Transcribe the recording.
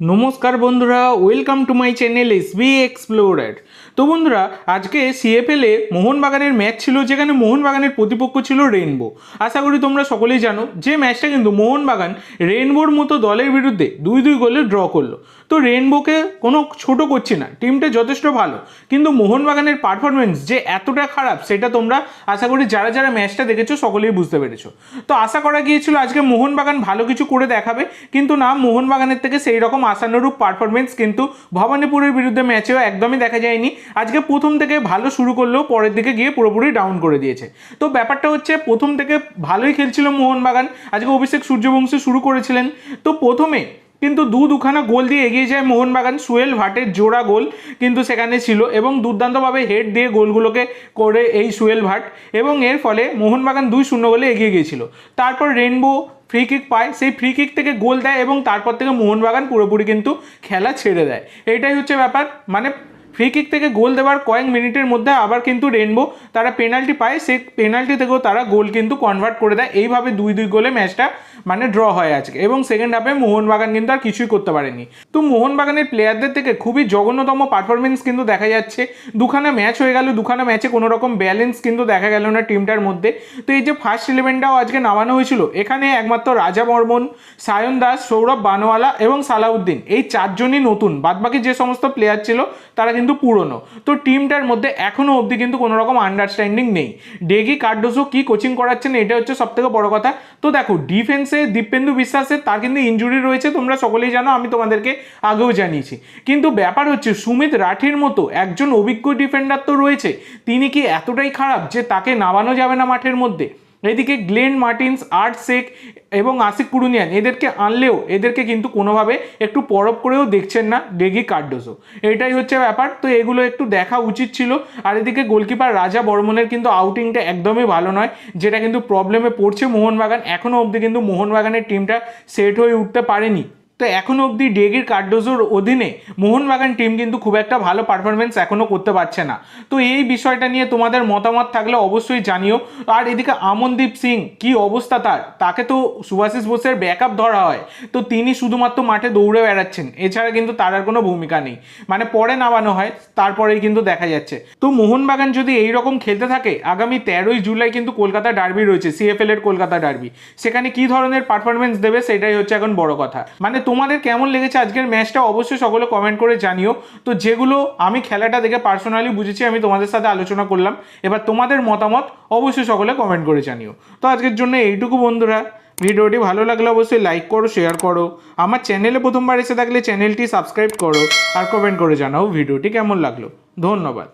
নমস্কার বন্ধুরা welcome to my channel S B explorer তো বন্ধুরা, আজকে সিএফএলে মোহনবাগানের ম্যাচ ছিল, যেখানে মোহনবাগানের প্রতিপক্ষ ছিল রেইনবো আশা করি তোমরা সকলেই জানো, যে ম্যাচটা কিন্তু মোহনবাগান রেইনবোর মতো দলের বিরুদ্ধে দুই দুই গোলে ড্র করল। তো রেইনবোকে কোনো ছোট করছি না টিমটা যথেষ্ট ভালো। কিন্তু মোহনবাগানের পারফরমেন্স যে এতটা খারাপ, সেটা তোমরা আশা করি যারা যারা ম্যাচটা দেখেছ, সকলেই বুঝতে পেরেছ। তো আশা করা গিয়েছিল আজকে মোহনবাগান ভালো কিছু করে দেখাবে, কিন্তু না, মোহনবাগানের থেকে সেই রকম আশানুরূপ পারফরমেন্স কিন্তু ভবানীপুরের বিরুদ্ধে ম্যাচেও একদমই দেখা যায়নি। আজকে প্রথম থেকে ভালো শুরু করলেও পরের দিকে গিয়ে পুরোপুরি ডাউন করে দিয়েছে। তো ব্যাপারটা হচ্ছে প্রথম থেকে ভালোই খেলছিল মোহনবাগান। আজকে অভিষেক সূর্যবংশী শুরু করেছিলেন। তো প্রথমে কিন্তু দু দুখানা গোল দিয়ে এগিয়ে যায় মোহনবাগান। সুয়েল ভাটের জোড়া গোল কিন্তু সেখানে ছিল এবং দুর্দান্তভাবে হেড দিয়ে গোলগুলোকে করে এই সুয়েল ভাট। এবং এর ফলে মোহনবাগান দুই শূন্য গোলে এগিয়ে গিয়েছিল। তারপর রেনবো ফ্রি কিক পায়, সেই ফ্রি কিক থেকে গোল দেয় এবং তারপর থেকে মোহনবাগান পুরোপুরি কিন্তু খেলা ছেড়ে দেয়। এইটাই হচ্ছে ব্যাপার। মানে ফ্রি কিক থেকে গোল দেওয়ার কয়েক মিনিটের মধ্যে আবার কিন্তু রেনবো তারা পেনাল্টি পায়। সেই পেনাল্টি থেকেও তারা গোল কিন্তু কনভার্ট করে দেয়। এইভাবে দুই দুই গোলে ম্যাচটা মানে ড্র হয় আজকে। এবং সেকেন্ড হাফে মোহনবাগান কিন্তু আর কিছুই করতে পারেনি। তো মোহনবাগানের প্লেয়ারদের থেকে খুবই জঘন্যতম পারফরমেন্স কিন্তু দেখা যাচ্ছে। দুখানা ম্যাচ হয়ে গেল, দুখানা ম্যাচে কোনো রকম ব্যালেন্স কিন্তু দেখা গেল না টিমটার মধ্যে। তো এই যে ফার্স্ট ইলেভেনটাও আজকে নামানো হয়েছিল, এখানে একমাত্র রাজা বর্মন, সায়ন দাস, সৌরভ বানোয়ালা এবং সালাউদ্দিন। এই চারজনই নতুন। বাদবাকি যে সমস্ত প্লেয়ার ছিল, তারা কিন্তু পুরনো। তো টিমটার মধ্যে এখনও অবধি কিন্তু কোনো রকম আন্ডারস্ট্যান্ডিং নেই। ডেগি কার্ডোসো কি কোচিং করাচ্ছেন এটা হচ্ছে সব থেকে বড় কথা। তো দেখো ডিফেন্সে দীপেন্দু বিশ্বাসের তার কিন্তু ইঞ্জুরি রয়েছে, তোমরা সকলেই জানো, আমি তোমাদেরকে আগেও জানিয়েছি। কিন্তু ব্যাপার হচ্ছে, সুমিত রাঠির মতো একজন অভিজ্ঞ ডিফেন্ডার তো রয়েছে। তিনি কি এতটাই খারাপ যে তাকে নামানো যাবে না মাঠের মধ্যে? এদিকে গ্লেন মার্টিন্স, আর্ট শেখ এবং আশিক কুরুনিয়ান এদেরকে আনলেও এদেরকে কিন্তু কোনোভাবে একটু পরব করেও দেখছেন না ডেগি কার্ডোসো। এটাই হচ্ছে ব্যাপার। তো এগুলো একটু দেখা উচিত ছিল। আর এদিকে গোলকিপার রাজা বর্মনের কিন্তু আউটিংটা একদমই ভালো নয়, যেটা কিন্তু প্রবলেমে পড়ছে মোহনবাগান। এখনও অবধি কিন্তু মোহনবাগানের টিমটা সেট হয়ে উঠতে পারেনি। তো এখনও অবধি ডেগির কার্ডোজোর অধীনে মোহনবাগান টিম কিন্তু খুব একটা ভালো পারফরমেন্স এখনও করতে পারছে না। তো এই বিষয়টা নিয়ে তোমাদের মতামত থাকলে অবশ্যই জানিও। আর এদিকে আমনদীপ সিং, কি অবস্থা তার? তাকে তো সুভাষিস বোসের ব্যাকআপ ধরা হয়। তো তিনি শুধুমাত্র মাঠে দৌড়ে বেড়াচ্ছেন, এছাড়া কিন্তু তার আর কোনো ভূমিকা নেই। মানে পরে নামানো হয়, তারপরেই কিন্তু দেখা যাচ্ছে। তো মোহনবাগান যদি এই রকম খেলতে থাকে, আগামী তেরোই জুলাই কিন্তু কলকাতা ডার্বি রয়েছে সিএফএল এর কলকাতা ডার্বি সেখানে কি ধরনের পারফরমেন্স দেবে, সেটাই হচ্ছে এখন বড় কথা। মানে তোমাদের কেমন লেগেছে আজকের ম্যাচটা অবশ্যই সকলে কমেন্ট করে জানিও। তো যেগুলো আমি খেলাটা দেখে পার্সোনালি বুঝেছি, আমি তোমাদের সাথে আলোচনা করলাম। এবার তোমাদের মতামত অবশ্যই সকলে কমেন্ট করে জানিও। তো আজকের জন্য এইটুকু বন্ধুরা। ভিডিওটি ভালো লাগলে অবশ্যই লাইক করো শেয়ার করো। আমার চ্যানেলে প্রথমবার এসে থাকলে চ্যানেলটি সাবস্ক্রাইব করো আর কমেন্ট করে জানাও ভিডিওটি কেমন লাগল। ধন্যবাদ।